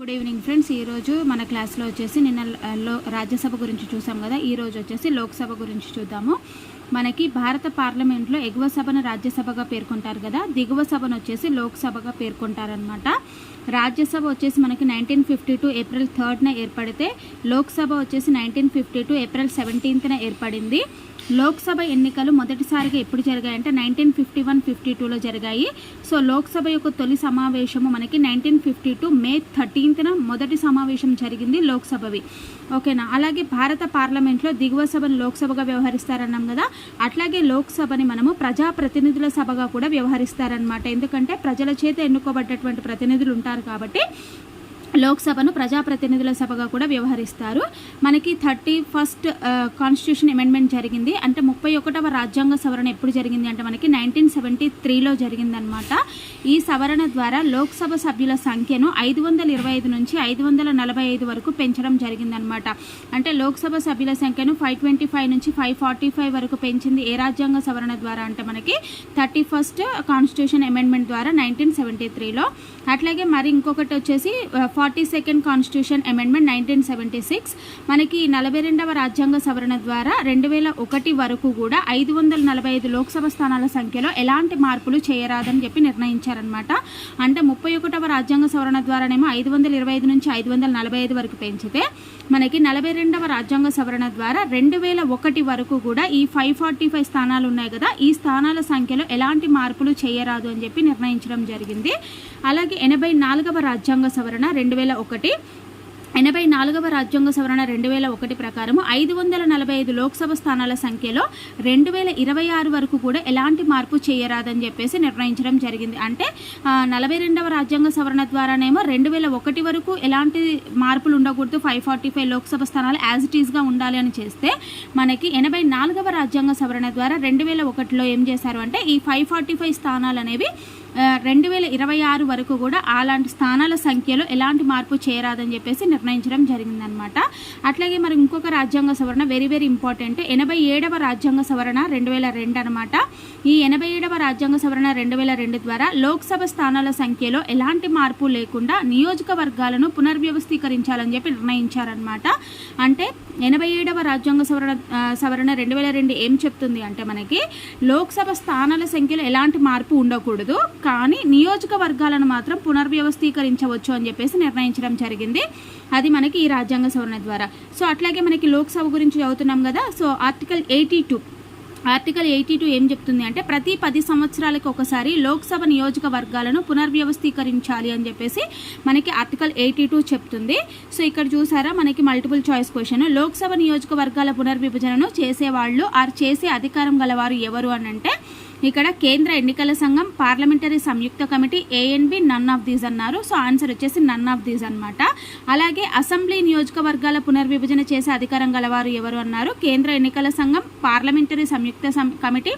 Good evening friends ఈరోజు మన క్లాస్లో వచ్చేసి నిన్న లో రాజ్యసభ గురించి చూసాం కదా. ఈ రోజు వచ్చేసి లోక్సభ గురించి చూద్దాము. మనకి భారత పార్లమెంట్లో ఎగువ సభను రాజ్యసభగా పేర్కొంటారు కదా. దిగువ సభను వచ్చేసి లోక్సభగా పేర్కొంటారనమాట రాజ్యసభ వచ్చేసి మనకి నైన్టీన్ ఫిఫ్టీ టూ ఏప్రిల్ థర్డ్న ఏర్పడితే లోక్సభ వచ్చేసి నైన్టీన్ ఫిఫ్టీ టూ ఏప్రిల్ సెవెంటీన్త్న ఏర్పడింది. లోక్సభ ఎన్నికలు మొదటిసారిగా ఎప్పుడు జరిగాయంటే నైన్టీన్ ఫిఫ్టీ వన్ ఫిఫ్టీ టూలో జరిగాయి. సో లోక్సభ యొక్క తొలి సమావేశము మనకి నైన్టీన్ ఫిఫ్టీ టూ మే థర్టీన్త్న మొదటి సమావేశం జరిగింది లోక్సభవి. ఓకేనా? అలాగే భారత పార్లమెంట్లో దిగువ సభను లోక్సభగా వ్యవహరిస్తారన్నాం కదా. అట్లాగే లోక్సభని మనము ప్రజాప్రతినిధుల సభగా కూడా వ్యవహరిస్తారనమాట ఎందుకంటే ప్రజల చేత ఎన్నుకోబడ్డటువంటి ప్రతినిధులు ఉంటారు కాబట్టి లోక్సభను ప్రజాప్రతినిధుల సభగా కూడా వ్యవహరిస్తారు. మనకి థర్టీ ఫస్ట్ కాన్స్టిట్యూషన్ అమెండ్మెంట్ జరిగింది. అంటే ముప్పై ఒకటవ రాజ్యాంగ సవరణ ఎప్పుడు జరిగింది అంటే మనకి నైన్టీన్ సెవెంటీ త్రీలో జరిగిందనమాట ఈ సవరణ ద్వారా లోక్సభ సభ్యుల సంఖ్యను ఐదు వందల ఇరవై ఐదు నుంచి ఐదు వందల నలభై ఐదు వరకు పెంచడం జరిగిందనమాట అంటే లోక్సభ సభ్యుల సంఖ్యను ఫైవ్ ట్వంటీ ఫైవ్ నుంచి ఫైవ్ ఫార్టీ ఫైవ్ వరకు పెంచింది ఏ రాజ్యాంగ సవరణ ద్వారా అంటే మనకి థర్టీ ఫస్ట్ కాన్స్టిట్యూషన్ అమెండ్మెంట్ ద్వారా నైన్టీన్ సెవెంటీ త్రీలో. అట్లాగే మరి ఇంకొకటి వచ్చేసి forty second constitution amendment nineteen seventy six. మనకి నలభై రెండవ రాజ్యాంగ సవరణ ద్వారా రెండు వేల ఒకటి వరకు కూడా ఐదు వందల నలభై ఐదు లోక్సభ స్థానాల సంఖ్యలో ఎలాంటి మార్పులు చేయరాదని చెప్పి నిర్ణయించారనమాట అంటే ముప్పై ఒకటవ రాజ్యాంగ సవరణ ద్వారానేమో ఐదు వందల ఇరవై ఐదు నుంచి ఐదు వందల నలభై ఐదు వరకు పెంచితే మనకి నలభై రెండవ రాజ్యాంగ సవరణ ద్వారా రెండు వేల ఒకటి వరకు కూడా ఈ ఫైవ్ ఫార్టీ ఫైవ్ స్థానాలు ఉన్నాయి కదా ఈ స్థానాల సంఖ్యలో ఎలాంటి మార్పులు చేయరాదు అని చెప్పి నిర్ణయించడం జరిగింది. అలాగే ఎనభై నాలుగవ రాజ్యాంగ సవరణ రెండు రెండు వేల ఒకటి ఎనభై నాలుగవ రాజ్యాంగ సవరణ రెండు వేల ఒకటి ప్రకారం ఐదు వందల నలభై ఐదు లోక్సభ స్థానాల సంఖ్యలో రెండు వేల ఇరవై ఆరు వరకు కూడా ఎలాంటి మార్పు చేయరాదని చెప్పేసి నిర్ణయించడం జరిగింది. అంటే నలభై రెండవ రాజ్యాంగ సవరణ ద్వారానేమో రెండు వేల ఒకటి వరకు ఎలాంటి మార్పులు ఉండకూడదు ఫైవ్ ఫార్టీ ఫైవ్ లోక్సభ స్థానాలు యాజ్ ఇట్ ఈస్గా ఉండాలి అని చేస్తే మనకి ఎనభై నాలుగవ రాజ్యాంగ సవరణ ద్వారా రెండు వేల ఒకటిలో ఏం చేశారు అంటే ఈ ఫైవ్ ఫార్టీ ఫైవ్ స్థానాలు అనేవి రెండు వేల ఇరవై ఆరు వరకు కూడా అలాంటి స్థానాల సంఖ్యలో ఎలాంటి మార్పు చేయరాదని చెప్పేసి నిర్ణయించడం జరిగిందనమాట అట్లాగే మరి ఇంకొక రాజ్యాంగ సవరణ వెరీ వెరీ ఇంపార్టెంట్ ఎనభై ఏడవ రాజ్యాంగ సవరణ రెండు వేల రెండు అనమాట ఈ ఎనభై ఏడవ రాజ్యాంగ సవరణ రెండు వేల రెండు ద్వారా లోక్సభ స్థానాల సంఖ్యలో ఎలాంటి మార్పు లేకుండా నియోజకవర్గాలను పునర్వ్యవస్థీకరించాలని చెప్పి నిర్ణయించారనమాట అంటే ఎనభై ఏడవ రాజ్యాంగ సవరణ సవరణ రెండు వేల రెండు ఏం చెప్తుంది అంటే మనకి లోక్సభ స్థానాల సంఖ్యలో ఎలాంటి మార్పు ఉండకూడదు. కానీ నియోజకవర్గాలను మాత్రం పునర్వ్యవస్థీకరించవచ్చు అని చెప్పేసి నిర్ణయించడం జరిగింది. అది మనకి ఈ రాజ్యాంగ సవరణ ద్వారా. సో అట్లాగే మనకి లోక్సభ గురించి చదువుతున్నాం కదా so article eighty two article eighty two ఏం చెప్తుంది అంటే ప్రతి పది సంవత్సరాలకు ఒకసారి లోక్సభ నియోజకవర్గాలను పునర్వ్యవస్థీకరించాలి అని చెప్పేసి మనకి ఆర్టికల్ ఎయిటీ టూ చెప్తుంది. సో ఇక్కడ చూసారా మనకి మల్టిపుల్ చాయిస్ క్వశ్చన్. లోక్సభ నియోజకవర్గాల పునర్విభజనను చేసేవాళ్ళు ఆరు చేసే అధికారం గలవారు ఎవరు అని అంటే ఇక్కడ కేంద్ర ఎన్నికల సంఘం parliamentary Samyukta committee A and B none of these అన్నారు. సో ఆన్సర్ వచ్చేసి నన్ ఆఫ్ దీస్ అనమాట అలాగే అసెంబ్లీ నియోజకవర్గాల పునర్విభజన చేసే అధికారం గలవారు ఎవరు అన్నారు. కేంద్ర ఎన్నికల సంఘం parliamentary Samyukta committee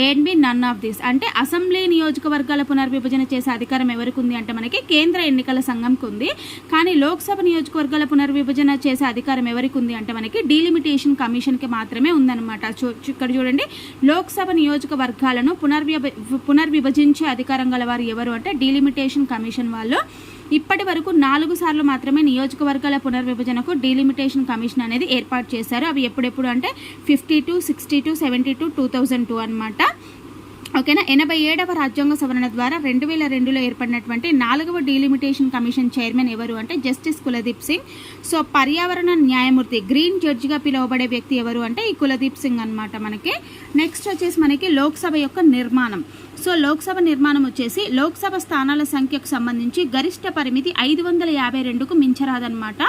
A and B none of these అంటే అసెంబ్లీ నియోజకవర్గాల పునర్విభజన చేసే అధికారం ఎవరికి ఉంది అంటే మనకి కేంద్ర ఎన్నికల సంఘంకి ఉంది కానీ లోక్సభ నియోజకవర్గాల పునర్విభజన చేసే అధికారం ఎవరికి ఉంది అంటే మనకి డీలిమిటేషన్ కమిషన్కి మాత్రమే ఉందన్నమాట. ఇక్కడ చూడండి. లోక్సభ నియోజకవర్గాల జిల్లాలను పునర్విభ పునర్విభజించే అధికారం గలవారు ఎవరు అంటే డీలిమిటేషన్ కమిషన్ వాళ్ళు. ఇప్పటి వరకు నాలుగు సార్లు మాత్రమే నియోజకవర్గాల పునర్విభజనకు డీలిమిటేషన్ కమిషన్ అనేది ఏర్పాటు చేశారు. అవి ఎప్పుడెప్పుడు అంటే fifty two sixty two seventy two two thousand two అనమాట ఓకేనా? ఎనభై ఏడవ రాజ్యాంగ సవరణ ద్వారా రెండు వేల రెండులో ఏర్పడినటువంటి నాలుగవ డీలిమిటేషన్ కమిషన్ చైర్మన్ ఎవరు అంటే జస్టిస్ కులదీప్ సింగ్. సో పర్యావరణ న్యాయమూర్తి గ్రీన్ జడ్జిగా పిలువబడే వ్యక్తి ఎవరు అంటే ఈ కులదీప్ సింగ్ అనమాట మనకి. నెక్స్ట్ వచ్చేసి మనకి లోక్సభ యొక్క నిర్మాణం. సో లోక్సభ నిర్మాణం వచ్చేసి లోక్సభ స్థానాల సంఖ్యకు సంబంధించి గరిష్ట పరిమితి ఐదు వందల యాభై రెండుకు మించరాదనమాట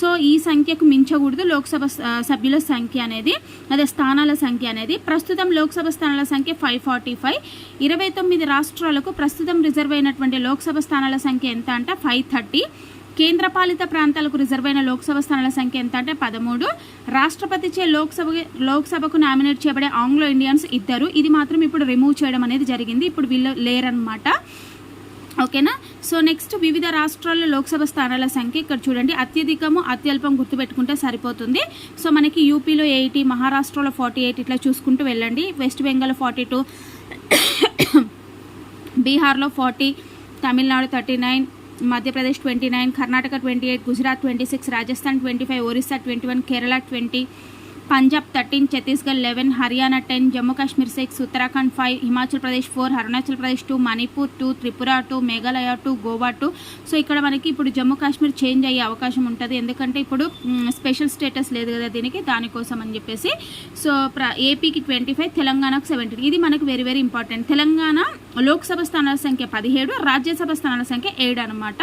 సో ఈ సంఖ్యకు మించకూడదు. లోక్సభ సభ్యుల సంఖ్య అనేది అదే స్థానాల సంఖ్య అనేది. ప్రస్తుతం లోక్సభ స్థానాల సంఖ్య ఫైవ్ ఫార్టీ ఫైవ్. ఇరవై తొమ్మిది రాష్ట్రాలకు ప్రస్తుతం రిజర్వ్ అయినటువంటి లోక్సభ స్థానాల సంఖ్య ఎంత అంటే? Five thirty. కేంద్రపాలిత ప్రాంతాలకు రిజర్వైన లోక్సభ స్థానాల సంఖ్య ఎంత అంటే పదమూడు. రాష్ట్రపతిచే లోక్సభ లోక్సభకు నామినేట్ చేయబడే ఆంగ్లో ఇండియన్స్ ఇద్దరు. ఇది మాత్రం ఇప్పుడు రిమూవ్ చేయడం అనేది జరిగింది. ఇప్పుడు వీళ్ళు లేరనమాట ఓకేనా? సో నెక్స్ట్ వివిధ రాష్ట్రాల్లో లోక్సభ స్థానాల సంఖ్య ఇక్కడ చూడండి. అత్యధికము అత్యల్పం గుర్తుపెట్టుకుంటే సరిపోతుంది. సో మనకి యూపీలో ఎయిటీ మహారాష్ట్రలో ఫార్టీ ఎయిట్ ఇట్లా చూసుకుంటూ వెళ్ళండి. వెస్ట్ బెంగాల్ ఫార్టీ టూ బీహార్లో forty Tamil Nadu thirty nine Madhya Pradesh twenty nine Karnataka twenty eight Gujarat twenty six Rajasthan twenty five Orissa twenty one Kerala twenty Punjab thirteen Chhattisgarh eleven Haryana ten Jammu Kashmir six Uttarakhand five Himachal Pradesh four Arunachal Pradesh two Manipur two Tripura two Meghalaya two Goa two. So ఇక్కడ మనకి ఇప్పుడు Jammu Kashmir change అయ్యే అవకాశం ఉంటుంది. ఎందుకంటే ఇప్పుడు special status లేదు కదా దీనికి దానికోసం అని చెప్పేసి. సో ప్ర ఏపీకి ట్వంటీ ఫైవ్ తెలంగాణకు సెవెంటీన్. ఇది మనకు very very important. Telangana Lok Sabha స్థానాల సంఖ్య పదిహేడు రాజ్యసభ స్థానాల సంఖ్య ఏడు అనమాట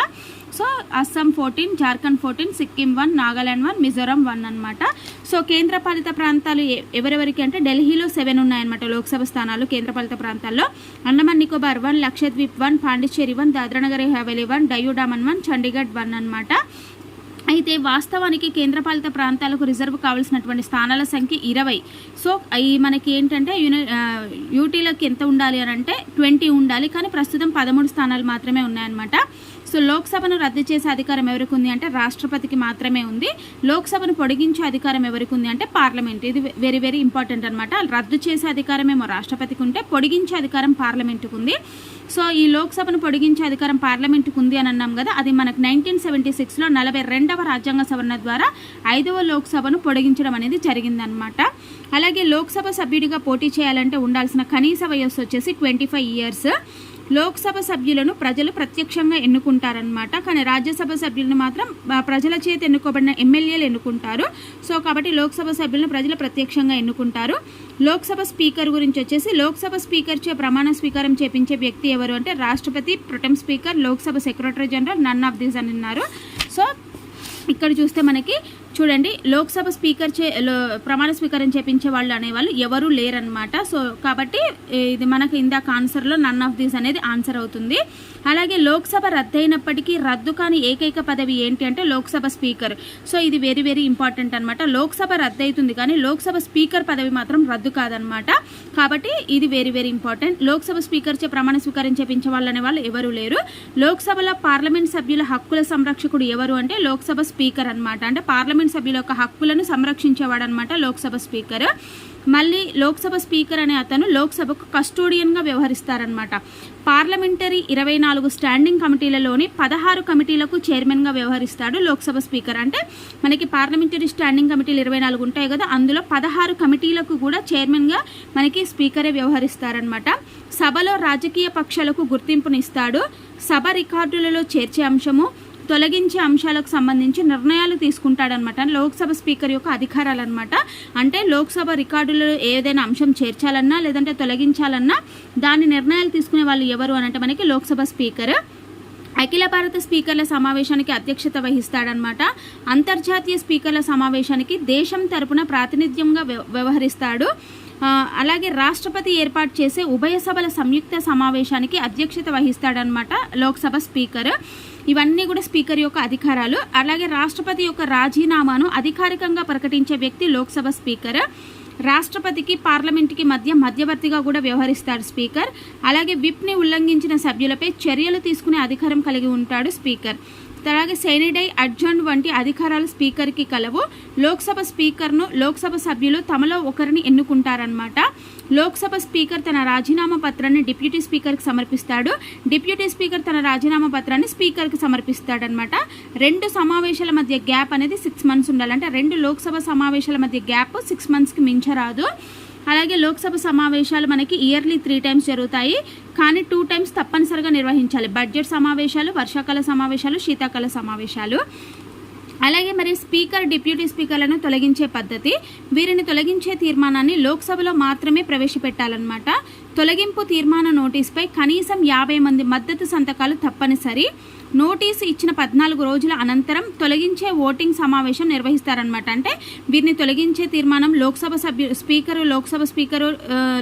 so Assam fourteen Jharkhand fourteen Sikkim one Nagaland one Mizoram one అనమాట సో కేంద్రపాలిత ప్రాంతాలు ఎవరెవరికి అంటే ఢిల్లీలో సెవెన్ ఉన్నాయన్నమాట లోక్సభ స్థానాలు కేంద్రపాలిత ప్రాంతాల్లో. Andaman Nicobar one Lakshadweep one Pondicherry one Dadra Nagar Haveli one Diu Daman one Chandigarh one అనమాట అయితే వాస్తవానికి కేంద్రపాలిత ప్రాంతాలకు రిజర్వ్ కావాల్సినటువంటి స్థానాల సంఖ్య ఇరవై. సో ఈ మనకి ఏంటంటే యూని యూటీలకు ఎంత ఉండాలి అని అంటే ట్వంటీ ఉండాలి. కానీ ప్రస్తుతం పదమూడు స్థానాలు మాత్రమే ఉన్నాయన్నమాట. సో లోక్సభను రద్దు చేసే అధికారం ఎవరికి ఉంది అంటే రాష్ట్రపతికి మాత్రమే ఉంది. లోక్సభను పొడిగించే అధికారం ఎవరికి ఉంది అంటే పార్లమెంట్. ఇది వెరీ వెరీ ఇంపార్టెంట్ అనమాట రద్దు చేసే అధికారం ఏమో రాష్ట్రపతికి ఉంటే పొడిగించే అధికారం పార్లమెంటుకు ఉంది సో ఈ లోక్సభను పొడిగించే అధికారం పార్లమెంటుకు ఉంది అని అన్నాం కదా అది మనకు నైన్టీన్ సెవెంటీ సిక్స్లో నలభై రెండవ రాజ్యాంగ సవరణ ద్వారా ఐదవ లోక్సభను పొడిగించడం అనేది జరిగిందనమాట అలాగే లోక్సభ సభ్యుడిగా పోటీ చేయాలంటే ఉండాల్సిన కనీస వయస్సు వచ్చేసి ట్వంటీ ఫైవ్ ఇయర్స్. లోక్సభ సభ్యులను ప్రజలు ప్రత్యక్షంగా ఎన్నుకుంటారనమాట కానీ రాజ్యసభ సభ్యులను మాత్రం ప్రజల చేత ఎన్నుకోబడిన ఎమ్మెల్యేలు ఎన్నుకుంటారు. సో కాబట్టి లోక్సభ సభ్యులను ప్రజలు ప్రత్యక్షంగా ఎన్నుకుంటారు. లోక్సభ స్పీకర్ గురించి వచ్చేసి లోక్సభ స్పీకర్ చే ప్రమాణ స్వీకారం చేపించే వ్యక్తి ఎవరు అంటే రాష్ట్రపతి pro tem speaker Lok Sabha secretary general none of these అని ఉన్నారు సో ఇక్కడ చూస్తే మనకి చూడండి లోక్సభ స్పీకర్ చే ప్రమాణ స్వీకారం చేపించే వాళ్ళు అనేవాళ్ళు ఎవరూ లేరనమాట సో కాబట్టి ఇది మనకు ఇందాక ఆన్సర్లో నన్ ఆఫ్ దీస్ అనేది ఆన్సర్ అవుతుంది. అలాగే లోక్సభ రద్దయినప్పటికీ రద్దు కాని ఏకైక పదవి ఏంటి అంటే లోక్సభ స్పీకర్. సో ఇది వెరీ వెరీ ఇంపార్టెంట్ అనమాట లోక్సభ రద్దు అవుతుంది కానీ లోక్సభ స్పీకర్ పదవి మాత్రం రద్దు కాదనమాట కాబట్టి ఇది very very important Lok Sabha speaker చే ప్రమాణ స్వీకారం చేపించే వాళ్ళు అనేవాళ్ళు ఎవరూ ఎవరు లేరు. లోక్సభలో పార్లమెంట్ సభ్యుల హక్కుల సంరక్షకుడు ఎవరు అంటే లోక్సభ స్పీకర్ అనమాట అంటే పార్లమెంట్ సభ్యుల యొక్క హక్కులను సంరక్షించేవాడు అనమాట లోక్సభ స్పీకర్. మళ్ళీ లోక్సభ స్పీకర్ అనే అతను లోక్సభకు కస్టోడియన్గా వ్యవహరిస్తారనమాట పార్లమెంటరీ ఇరవై నాలుగు స్టాండింగ్ కమిటీలలోని పదహారు కమిటీలకు చైర్మన్గా వ్యవహరిస్తాడు లోక్సభ స్పీకర్. అంటే మనకి పార్లమెంటరీ స్టాండింగ్ కమిటీలు ఇరవై నాలుగు ఉంటాయి కదా అందులో పదహారు కమిటీలకు కూడా చైర్మన్గా మనకి స్పీకరే వ్యవహరిస్తారనమాట సభలో రాజకీయ పక్షాలకు గుర్తింపునిస్తాడు. సభ రికార్డులలో చేర్చే అంశము తొలగించే అంశాలకు సంబంధించి నిర్ణయాలు తీసుకుంటాడనమాట లోక్సభ స్పీకర్ యొక్క అధికారాలు అనమాట అంటే లోక్సభ రికార్డులలో ఏదైనా అంశం చేర్చాలన్నా లేదంటే తొలగించాలన్నా దాని నిర్ణయాలు తీసుకునే వాళ్ళు ఎవరు అనంటే మనకి లోక్సభ స్పీకర్ అఖిల భారత స్పీకర్ల సమావేశానికి అధ్యక్షత వహిస్తాడనమాట అంతర్జాతీయ స్పీకర్ల సమావేశానికి దేశం తరపున ప్రాతినిధ్యంగా వ్యవ- వ్యవహరిస్తాడు. అలాగే రాష్ట్రపతి ఏర్పాటు చేసే ఉభయ సభల సంయుక్త సమావేశానికి అధ్యక్షత వహిస్తాడనమాట లోక్సభ స్పీకర్. ఇవన్నీ కూడా స్పీకర్ యొక్క అధికారాలు. అలాగే రాష్ట్రపతి యొక్క రాజీనామాను అధికారికంగా ప్రకటించే వ్యక్తి లోక్సభ స్పీకర్. రాష్ట్రపతికి పార్లమెంట్కి మధ్య మధ్యవర్తిగా కూడా వ్యవహరిస్తాడు స్పీకర్. అలాగే విప్ని ఉల్లంఘించిన సభ్యులపై చర్యలు తీసుకునే అధికారం కలిగి ఉంటాడు స్పీకర్. అలాగే సెనిడై అడ్జర్న్ వంటి అధికారాలు స్పీకర్కి కలవు. లోక్సభ స్పీకర్ను లోక్సభ సభ్యులు తమలో ఒకరిని ఎన్నుకుంటారనమాట లోక్సభ స్పీకర్ తన రాజీనామా పత్రాన్ని డిప్యూటీ స్పీకర్కి సమర్పిస్తాడు. డిప్యూటీ స్పీకర్ తన రాజీనామా పత్రాన్ని స్పీకర్కి సమర్పిస్తాడనమాట రెండు సమావేశాల మధ్య గ్యాప్ అనేది సిక్స్ మంత్స్ ఉండాలి అంటే రెండు లోక్సభ సమావేశాల మధ్య గ్యాప్ సిక్స్ మంత్స్కి మించరాదు. అలాగే లోక్సభ సమావేశాలు మనకి ఇయర్లీ త్రీ టైమ్స్ జరుగుతాయి. కానీ టూ టైమ్స్ తప్పనిసరిగా నిర్వహించాలి. బడ్జెట్ సమావేశాలు వర్షాకాల సమావేశాలు శీతాకాల సమావేశాలు. అలాగే మరి స్పీకర్ డిప్యూటీ స్పీకర్లను తొలగించే పద్ధతి. వీరిని తొలగించే తీర్మానాన్ని లోక్సభలో మాత్రమే ప్రవేశపెట్టాలన్నమాట. తొలగింపు తీర్మాన నోటీస్పై కనీసం యాభై మంది మద్దతు సంతకాలు తప్పనిసరి. నోటీసు ఇచ్చిన పద్నాలుగు రోజుల అనంతరం తొలగించే ఓటింగ్ సమావేశం నిర్వహిస్తారనమాట అంటే వీరిని తొలగించే తీర్మానం Lok Sabha సభ్యు speaker Lok Sabha speaker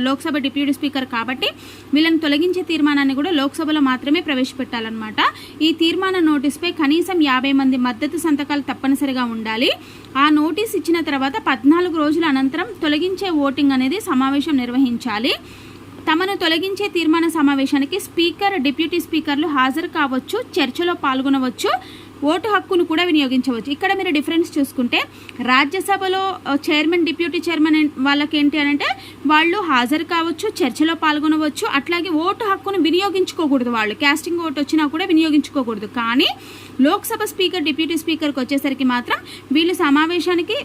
Lok Sabha deputy speaker కాబట్టి వీళ్ళని తొలగించే తీర్మానాన్ని కూడా లోక్సభలో మాత్రమే ప్రవేశపెట్టాలన్నమాట. ఈ తీర్మాన నోటీస్పై కనీసం యాభై మంది మద్దతు సంతకాలు తప్పనిసరిగా ఉండాలి. ఆ నోటీస్ ఇచ్చిన తర్వాత పద్నాలుగు రోజుల అనంతరం తొలగించే ఓటింగ్ అనేది సమావేశం నిర్వహించాలి. తమను తొలగించే తీర్మాన సమావేశానికి స్పీకర్ డిప్యూటీ స్పీకర్లు హాజరు కావచ్చు చర్చలో పాల్గొనవచ్చు ఓటు హక్కును కూడా వినియోగించవచ్చు. ఇక్కడ మీరు డిఫరెన్స్ చూసుకుంటే రాజ్యసభలో చైర్మన్ డిప్యూటీ చైర్మన్ వాళ్ళకి ఏంటి అని అంటే వాళ్ళు హాజరు కావచ్చు చర్చలో పాల్గొనవచ్చు అట్లాగే ఓటు హక్కును వినియోగించుకోకూడదు వాళ్ళు. క్యాస్టింగ్ ఓటు వచ్చినా కూడా వినియోగించుకోకూడదు. కానీ లోక్సభ స్పీకర్ డిప్యూటీ స్పీకర్కి వచ్చేసరికి మాత్రం వీళ్ళు సమావేశానికి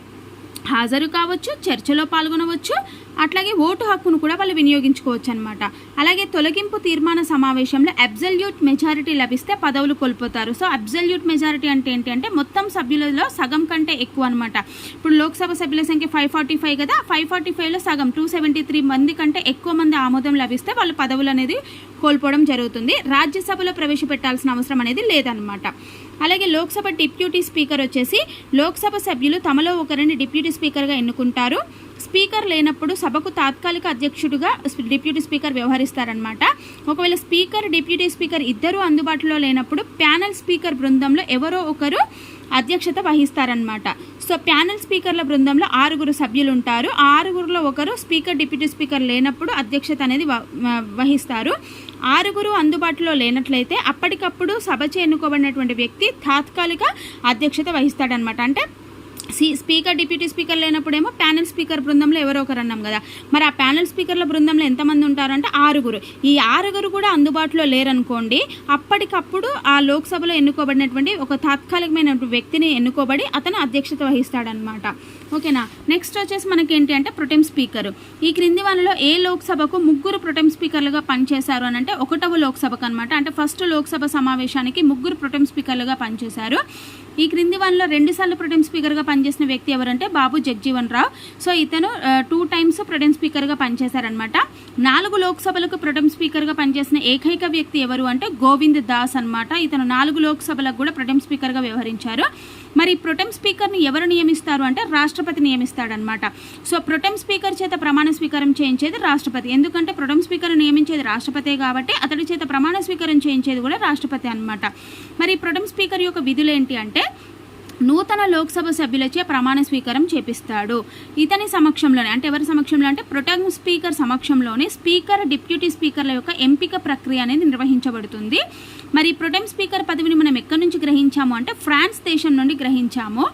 హాజరు కావచ్చు చర్చలో పాల్గొనవచ్చు అట్లాగే ఓటు హక్కును కూడా వాళ్ళు వినియోగించుకోవచ్చు అనమాట అలాగే తొలగింపు తీర్మాన సమావేశంలో అబ్జల్యూట్ మెజారిటీ లభిస్తే పదవులు కోల్పోతారు. సో అబ్జల్యూట్ మెజారిటీ అంటే ఏంటి అంటే మొత్తం సభ్యులలో సగం కంటే ఎక్కువ అనమాట ఇప్పుడు లోక్సభ సభ్యుల సంఖ్య ఫైవ్ ఫార్టీ ఫైవ్ కదా ఫైవ్ ఫార్టీ ఫైవ్లో సగం టూ సెవెంటీ త్రీ మంది కంటే ఎక్కువ మంది ఆమోదం లభిస్తే వాళ్ళు పదవులు అనేది కోల్పోవడం జరుగుతుంది. రాజ్యసభలో ప్రవేశపెట్టాల్సిన అవసరం అనేది లేదనమాట అలాగే లోక్సభ డిప్యూటీ స్పీకర్ వచ్చేసి లోక్సభ సభ్యులు తమలో ఒకరిని డిప్యూటీ స్పీకర్గా ఎన్నుకుంటారు. స్పీకర్ లేనప్పుడు సభకు తాత్కాలిక అధ్యక్షుడిగా డిప్యూటీ స్పీకర్ వ్యవహరిస్తారనమాట ఒకవేళ స్పీకర్ డిప్యూటీ స్పీకర్ ఇద్దరూ అందుబాటులో లేనప్పుడు ప్యానల్ స్పీకర్ బృందంలో ఎవరో ఒకరు అధ్యక్షత వహిస్తారనమాట సో ప్యానెల్ స్పీకర్ల బృందంలో ఆరుగురు సభ్యులు ఉంటారు ఆరుగురులో ఒకరు స్పీకర్ డిప్యూటీ స్పీకర్ లేనప్పుడు అధ్యక్షత అనేది వ- వహిస్తారు. ఆరుగురు అందుబాటులో లేనట్లయితే అప్పటికప్పుడు సభ ఎన్నుకోబడినటువంటి వ్యక్తి తాత్కాలిక అధ్యక్షత వహిస్తాడనమాట అంటే స్పీకర్ డిప్యూటీ స్పీకర్ లేనప్పుడేమో ప్యానెల్ స్పీకర్ బృందంలో ఎవరో ఒకరు అన్నాం కదా. మరి ఆ ప్యానెల్ స్పీకర్ల బృందంలో ఎంతమంది ఉంటారంటే ఆరుగురు. ఈ ఆరుగురు కూడా అందుబాటులో లేరనుకోండి అప్పటికప్పుడు ఆ లోక్సభలో ఎన్నుకోబడినటువంటి ఒక తాత్కాలికమైన వ్యక్తిని ఎన్నుకోబడి అతను అధ్యక్షత వహిస్తాడనమాట ఓకేనా? నెక్స్ట్ వచ్చేసి మనకి ఏంటి అంటే ప్రొటెం స్పీకర్. ఈ క్రింది వనలో ఏ లోక్సభకు ముగ్గురు ప్రొటెం స్పీకర్లుగా పనిచేశారు అని అంటే ఒకటవ లోక్సభకు అనమాట అంటే ఫస్ట్ లోక్సభ సమావేశానికి ముగ్గురు ప్రొటెం స్పీకర్లుగా పనిచేశారు. ఈ క్రింది వనలో రెండు సార్లు ప్రొటెం స్పీకర్గా పనిచేసిన వ్యక్తి ఎవరంటే బాబు జగ్జీవన్ రావు సో ఇతను టూ టైమ్స్ ప్రొటెం స్పీకర్గా పనిచేశారనమాట నాలుగు లోక్సభలకు ప్రొటెం స్పీకర్గా పనిచేసిన ఏకైక వ్యక్తి ఎవరు అంటే గోవింద్ దాస్ అన్నమాట. ఇతను నాలుగు లోక్సభలకు కూడా ప్రొటెం స్పీకర్గా వ్యవహరించారు. మరి ప్రొటెం స్పీకర్ని ఎవరు నియమిస్తారు అంటే రాష్ట్రపతి నియమిస్తాడనమాట సో ప్రొటెం స్పీకర్ చేత ప్రమాణ స్వీకారం చేయించేది రాష్ట్రపతి. ఎందుకంటే ప్రొటెం స్పీకర్ నియమించేది రాష్ట్రపతే కాబట్టి అతడి చేత ప్రమాణ స్వీకారం చేయించేది కూడా రాష్ట్రపతి అన్నమాట. మరి ప్రొటెం స్పీకర్ యొక్క విధులు ఏంటి అంటే నూతన లోక్సభ సభ్యులచే ప్రమాణ స్వీకారం చేపిస్తాడు. ఇతని సమక్షంలోనే అంటే ఎవరి సమక్షంలో అంటే ప్రొటెం స్పీకర్ సమక్షంలోనే స్పీకర్ డిప్యూటీ స్పీకర్ల యొక్క ఎంపిక ప్రక్రియ అనేది నిర్వహించబడుతుంది. మరి ప్రొటెం స్పీకర్ పదవిని మనం ఎక్కడి నుంచి గ్రహించాము అంటే ఫ్రాన్స్ దేశం నుండి గ్రహించాము.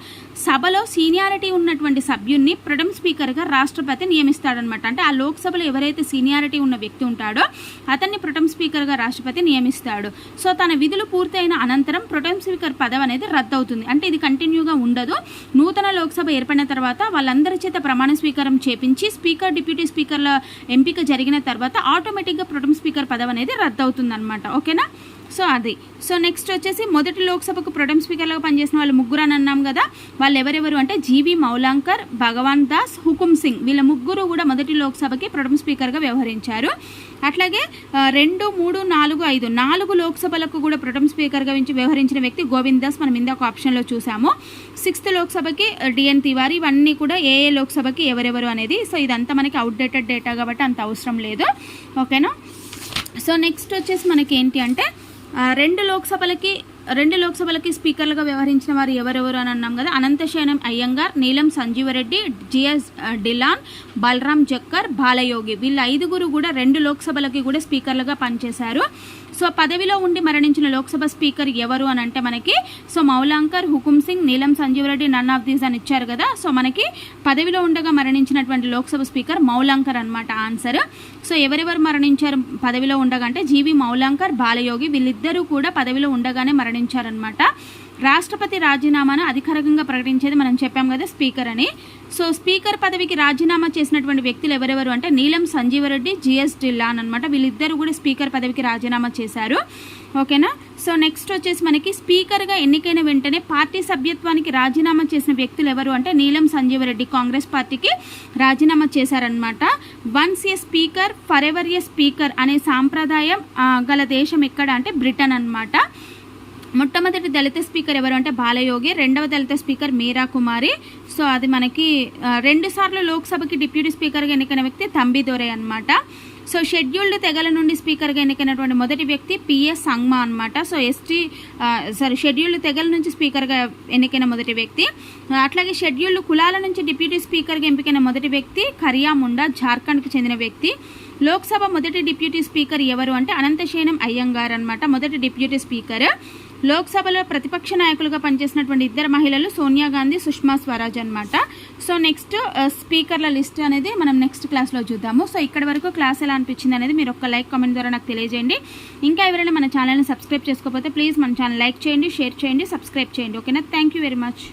సభలో సీనియారిటీ ఉన్నటువంటి సభ్యున్ని ప్రొడమ్ స్పీకర్గా రాష్ట్రపతి నియమిస్తాడనమాట అంటే ఆ లోక్సభలో ఎవరైతే సీనియారిటీ ఉన్న వ్యక్తి ఉంటాడో అతన్ని ప్రొటమ్ స్పీకర్గా రాష్ట్రపతి నియమిస్తాడు. సో తన విధులు పూర్తయిన అనంతరం ప్రొటమ్ స్పీకర్ పదవి అనేది రద్దు అవుతుంది అంటే ఇది కంటిన్యూగా ఉండదు. నూతన లోక్సభ ఏర్పడిన తర్వాత వాళ్ళందరి చేత ప్రమాణ స్వీకారం చేపించి స్పీకర్ డిప్యూటీ స్పీకర్ల ఎంపిక జరిగిన తర్వాత ఆటోమేటిక్గా ప్రొటమ్ స్పీకర్ పదవి అనేది రద్దవుతుంది అనమాట ఓకేనా? సో అది. సో నెక్స్ట్ వచ్చేసి మొదటి లోక్సభకు ప్రొటెం స్పీకర్లుగా పనిచేసిన వాళ్ళు ముగ్గురు అని అన్నాం కదా. వాళ్ళు ఎవరెవరు అంటే జీవి మౌలాంకర్ భగవాన్ దాస్ హుకుమ్ సింగ్. వీళ్ళ ముగ్గురు కూడా మొదటి లోక్సభకి ప్రొటెం స్పీకర్గా వ్యవహరించారు. అట్లాగే రెండు మూడు నాలుగు ఐదు నాలుగు లోక్సభలకు కూడా ప్రొటెం స్పీకర్గా నుంచి వ్యవహరించిన వ్యక్తి గోవింద్ దాస్ మనం ఇందాక ఆప్షన్లో చూసాము. సిక్స్త్ లోక్సభకి డిఎన్ తివారీ ఇవన్నీ కూడా ఏ ఏ లోక్సభకి ఎవరెవరు అనేది. సో ఇదంతా మనకి అవుట్డేటెడ్ డేటా కాబట్టి అంత అవసరం లేదు. ఓకేనా? సో నెక్స్ట్ వచ్చేసి మనకి ఏంటి అంటే రెండు లోక్సభలకి రెండు లోక్సభలకి స్పీకర్లుగా వ్యవహరించిన వారు ఎవరెవరు అని అన్నాం కదా? Ananthasayanam Ayyangar Neelam Sanjiva Reddy G S Dhillon Balram Jakhar Balayogi. వీళ్ళ ఐదుగురు కూడా రెండు లోక్సభలకి కూడా స్పీకర్లుగా పనిచేశారు. సో పదవిలో ఉండి మరణించిన లోక్సభ స్పీకర్ ఎవరు అని అంటే మనకి సో మౌలాంకర్ హుకుమ్ సింగ్ నీలం సంజీవరెడ్డి నన్ ఆఫ్ దీస్ అని ఇచ్చారు కదా. సో మనకి పదవిలో ఉండగా మరణించినటువంటి లోక్సభ స్పీకర్ మౌలాంకర్ అనమాట ఆన్సర్. సో ఎవరెవరు మరణించారు పదవిలో ఉండగా అంటే జీవి మౌలాంకర్ బాలయోగి వీళ్ళిద్దరూ కూడా పదవిలో ఉండగానే మరణించారనమాట రాష్ట్రపతి రాజీనామాను అధికారికంగా ప్రకటించేది మనం చెప్పాం కదా స్పీకర్ అని. సో స్పీకర్ పదవికి రాజీనామా చేసినటువంటి వ్యక్తులు ఎవరెవరు అంటే నీలం సంజీవరెడ్డి జిఎస్ డిల్లాన్ అనమాట వీళ్ళిద్దరూ కూడా స్పీకర్ పదవికి రాజీనామా చేశారు. ఓకేనా? సో నెక్స్ట్ వచ్చేసి మనకి స్పీకర్గా ఎన్నికైన వెంటనే పార్టీ సభ్యత్వానికి రాజీనామా చేసిన వ్యక్తులు ఎవరు అంటే నీలం సంజీవరెడ్డి కాంగ్రెస్ పార్టీకి రాజీనామా చేశారనమాట once a speaker for ever a speaker అనే సాంప్రదాయం గల దేశం ఎక్కడ అంటే బ్రిటన్ అనమాట మొట్టమొదటి దళిత స్పీకర్ ఎవరు అంటే బాలయోగి రెండవ దళిత స్పీకర్ మీరా కుమారి. సో అది మనకి రెండు సార్లు లోక్సభకి డిప్యూటీ స్పీకర్గా ఎన్నికైన వ్యక్తి తంబిదొరై అనమాట సో షెడ్యూల్డ్ తెగల నుండి స్పీకర్గా ఎన్నికైనటువంటి మొదటి వ్యక్తి పిఎస్ సంగ్మా అన్నమాట. సో ఎస్టీ సారీ షెడ్యూల్డ్ తెగల నుంచి స్పీకర్గా ఎన్నికైన మొదటి వ్యక్తి. అట్లాగే షెడ్యూల్డ్ కులాల నుంచి డిప్యూటీ స్పీకర్గా ఎంపికైన మొదటి వ్యక్తి కరియా ముండా జార్ఖండ్కి చెందిన వ్యక్తి. లోక్సభ మొదటి డిప్యూటీ స్పీకర్ ఎవరు అంటే అనంతశయనం అయ్యంగార్ అనమాట మొదటి డిప్యూటీ స్పీకర్. లోక్సభలో ప్రతిపక్ష నాయకులుగా పనిచేసినటువంటి ఇద్దరు మహిళలు సోనియా గాంధీ సుష్మా స్వరాజ్ అనమాట సో నెక్స్ట్ స్పీకర్ల లిస్ట్ అనేది మనం నెక్స్ట్ క్లాస్లో చూద్దాము. సో ఇక్కడ వరకు క్లాస్ ఎలా అనిపించింది అనేది మీరు ఒక లైక్ కామెంట్ ద్వారా నాకు తెలియజేయండి. ఇంకా ఎవరైనా మన ఛానల్ని సబ్స్క్రైబ్ చేసుకోకపోతే ప్లీజ్ మన ఛానల్ లైక్ చేయండి షేర్ చేయండి సబ్స్క్రైబ్ చేయండి. ఓకేనా? Thank you very much.